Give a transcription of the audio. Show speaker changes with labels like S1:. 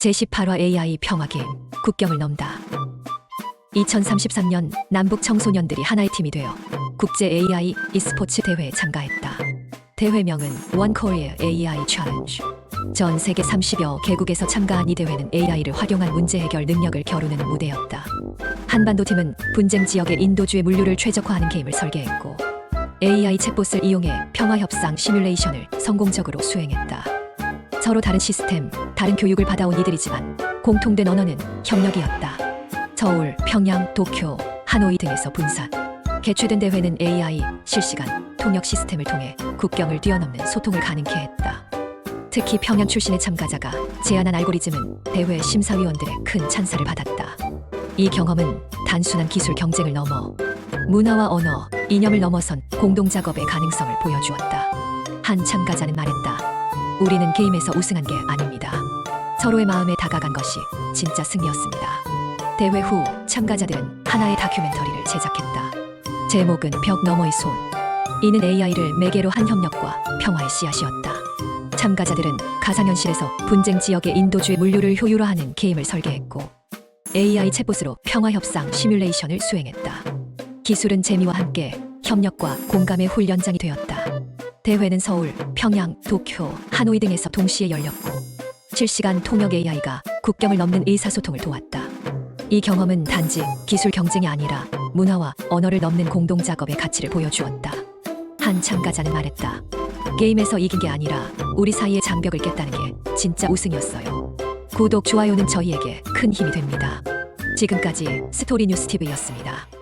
S1: 제18화 AI 평화 게임 국경을 넘다. 2033년 남북 청소년들이 하나의 팀이 되어 국제 AI e스포츠 대회에 참가했다. 대회명은 One Korea AI Challenge. 전 세계 30여 개국에서 참가한 이 대회는 AI를 활용한 문제 해결 능력을 겨루는 무대였다. 한반도 팀은 분쟁 지역의 인도주의 물류를 최적화하는 게임을 설계했고 AI 챗봇을 이용해 평화 협상 시뮬레이션을 성공적으로 수행했다. 서로 다른 시스템, 다른 교육을 받아온 이들이지만 공통된 언어는 협력이었다. 서울, 평양, 도쿄, 하노이 등에서 분산. 개최된 대회는 AI 실시간 통역 시스템을 통해 국경을 뛰어넘는 소통을 가능케 했다. 특히 평양 출신의 참가자가 제안한 알고리즘은 대회 심사위원들의 큰 찬사를 받았다. 이 경험은 단순한 기술 경쟁을 넘어 문화와 언어, 이념을 넘어선 공동 작업의 가능성을 보여주었다. 한 참가자는 말했다. 우리는 게임에서 우승한 게 아닙니다. 서로의 마음에 다가간 것이 진짜 승리였습니다. 대회 후 참가자들은 하나의 다큐멘터리를 제작했다. 제목은 벽 너머의 손. 이는 AI를 매개로 한 협력과 평화의 씨앗이었다. 참가자들은 가상현실에서 분쟁 지역의 인도주의 물류를 효율화하는 게임을 설계했고 AI 챗봇으로 평화 협상 시뮬레이션을 수행했다. 기술은 재미와 함께 협력과 공감의 훈련장이 되었다. 대회는 서울, 평양, 도쿄, 하노이 등에서 동시에 열렸고 실시간 통역 AI가 국경을 넘는 의사소통을 도왔다. 이 경험은 단지 기술 경쟁이 아니라 문화와 언어를 넘는 공동 작업의 가치를 보여주었다. 한 참가자는 말했다. 게임에서 이긴 게 아니라 우리 사이의 장벽을 깼다는 게 진짜 우승이었어요. 구독, 좋아요는 저희에게 큰 힘이 됩니다. 지금까지 스토리 뉴스 TV였습니다.